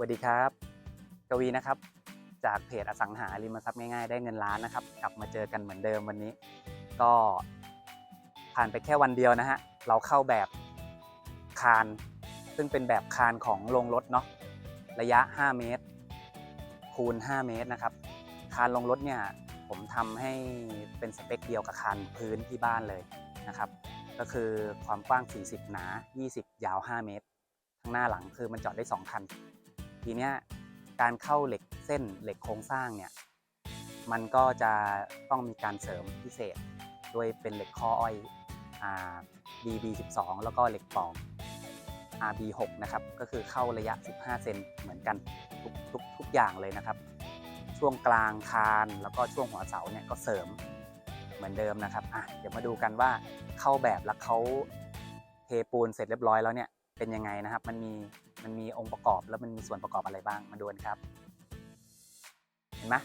วัสดีครับ กวีนะครับ จากเพจอสังหาริมทรัพย์ง่ายๆ ได้เงินล้านนะครับ กลับมาเจอกันเหมือนเดิมวันนี้ ก็ผ่านไปแค่วันเดียวนะฮะ เราเข้าแบบคาน ซึ่งเป็นแบบคานของโรงรถเนาะระยะ 5 เมตร คูณ 5 เมตรนะครับ คานลงรถเนี่ยผมทำให้เป็นสเปคเดียวกับคานพื้นที่บ้านเลยนะครับ ก็คือความกว้าง 40 หนา 20 ยาว 5 เมตร ข้างหน้าหลังคือมันจอดได้ 2 คัน ทีเนี้ยการเข้าเหล็กเส้นเหล็กโครงสร้างเนี่ยมันก็จะต้องมีการเสริมพิเศษด้วยเป็นเหล็กข้ออ้อยอ่า DB12 แล้วก็เหล็กปอก RB6 นะครับก็คือเข้าระยะ 15 เซนเหมือนกันทุกทุกทุกอย่างเลยนะครับ ช่วงกลางคานแล้วก็ช่วงหัวเสาเนี่ยก็เสริมเหมือนเดิมนะครับอะเดี๋ยวมาดูกันว่าเข้าแบบแล้วเขาเทปูนเสร็จเรียบร้อยแล้วเนี่ยเป็นยังไงนะครับ มันมี มันมีองค์ประกอบแล้วมันมีส่วนประกอบอะไรบ้างมาดูกันครับ เห็นไหม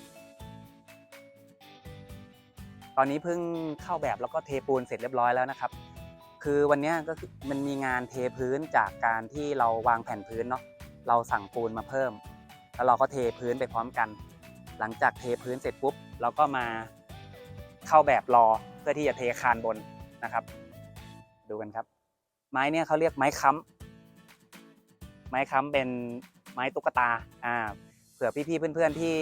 ตอนนี้เพิ่งเข้าแบบแล้วก็เทปูนเสร็จเรียบร้อยแล้วนะครับ คือวันนี้ก็คือมันมีงานเทพื้นจากการที่เราวางแผ่นพื้นเนาะเราสั่งปูนมาเพิ่ม แล้วเราก็เทพื้นไปพร้อมกัน หลังจากเทพื้นเสร็จปุ๊บเราก็มาเข้าแบบรอเพื่อที่จะเทคานบนนะครับ ดูกันครับ ไม้เนี่ยเขาเรียกไม้ค้ำ ไม้ค้ำเป็นไม้ตุ๊กตาอ่าเผื่อพี่ๆเพื่อนๆที่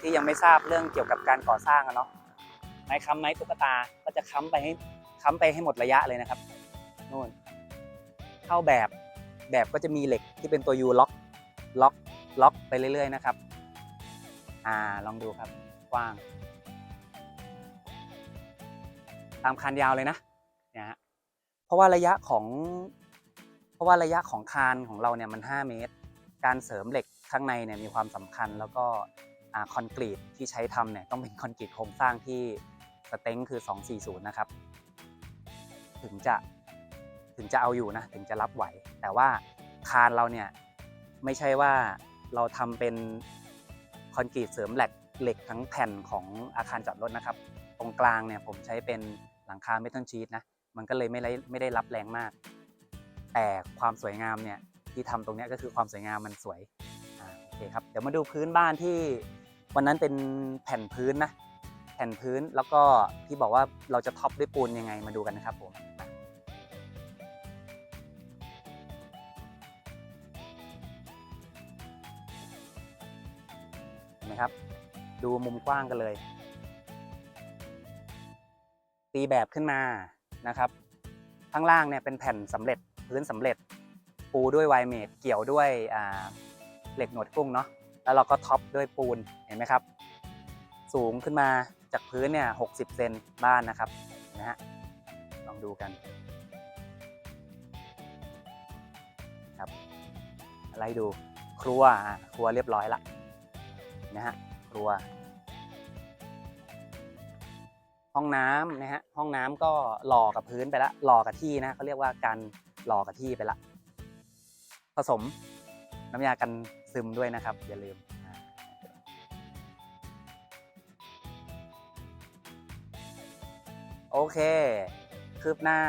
ที่ยังไม่ทราบเรื่องเกี่ยวกับการก่อสร้างอะเนาะไม้ค้ำไม้ตุ๊กตาก็จะค้ำไปให้ค้ำไปให้หมดระยะเลยนะครับนู่นเข้าแบบแบบก็จะมีเหล็กที่เป็นตัวยูล็อกล็อกล็อกไปเรื่อย ๆ นะครับ อ่าลองดูครับกว้าง ตามคานยาวเลยนะเนี่ยฮะเพราะว่าระยะของ เพราะว่าระยะของคานของเราเนี่ยมัน 5 เมตร การเสริมเหล็กข้างในเนี่ยมีความสำคัญแล้วก็คอนกรีตที่ใช้ทำเนี่ยต้องเป็นคอนกรีตโครงสร้างที่สเต็งคือ 240 นะครับ ถึงจะถึงจะเอาอยู่นะ ถึงจะรับไหว แต่ว่าคานเราเนี่ยไม่ใช่ว่าเราทำเป็นคอนกรีตเสริมเหล็กเหล็กทั้งแผ่นของอาคารจอดรถนะครับ ตรงกลางเนี่ยผมใช้เป็นหลังคาเมทัลชีตนะ มันก็เลยไม่ได้ไม่ได้รับแรงมาก แต่ความสวยงามเนี่ยที่ทำตรงนี้ก็คือความสวยงามมันสวยโอเคครับเดี๋ยวมาดูพื้นบ้านที่วันนั้นเป็นแผ่นพื้นนะแผ่นพื้นแล้วก็ที่บอกว่าเราจะท็อปด้วยปูนยังไงมาดูกันนะครับผมเห็นไหมครับ ดูมุมกว้างกันเลย ตีแบบขึ้นมานะครับ ข้างล่างเนี่ยเป็นแผ่นสำเร็จ พื้นสำเร็จ ปูด้วยไวเมดเกี่ยวด้วยเหล็กหนวดกุ้งเนาะแล้วเราก็ท็อปด้วยปูนเห็นไหมครับ สูงขึ้นมาจากพื้นเนี่ย60เซนบ้านนะครับนะฮะลองดูกันครับอะไรดูครัวครัวเรียบร้อยละนะฮะครัว ห้องน้ำนะฮะห้องน้ำก็หล่อกับพื้นไปละหล่อกับที่นะเขาเรียกว่ากา รหลอกับที่ไปละ ผสมน้ำยากันซึมด้วยนะครับ อย่าลืมโอเค คืบหน้า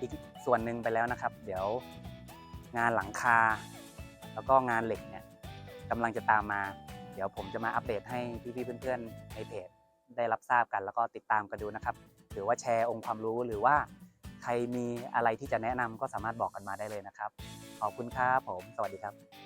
อีกส่วนหนึ่งไปแล้วนะครับ เดี๋ยวงานหลังคา แล้วก็งานเหล็กเนี่ยกำลังจะตามมา เดี๋ยวผมจะมาอัปเดตให้พี่ๆเพื่อนๆในเพจได้รับทราบกัน แล้วก็ติดตามกันดูนะครับ หรือว่าแชร์องค์ความรู้หรือว่า ใครมีอะไรที่จะแนะนำก็สามารถบอกกันมาได้เลยนะครับ ขอบคุณครับผม สวัสดีครับ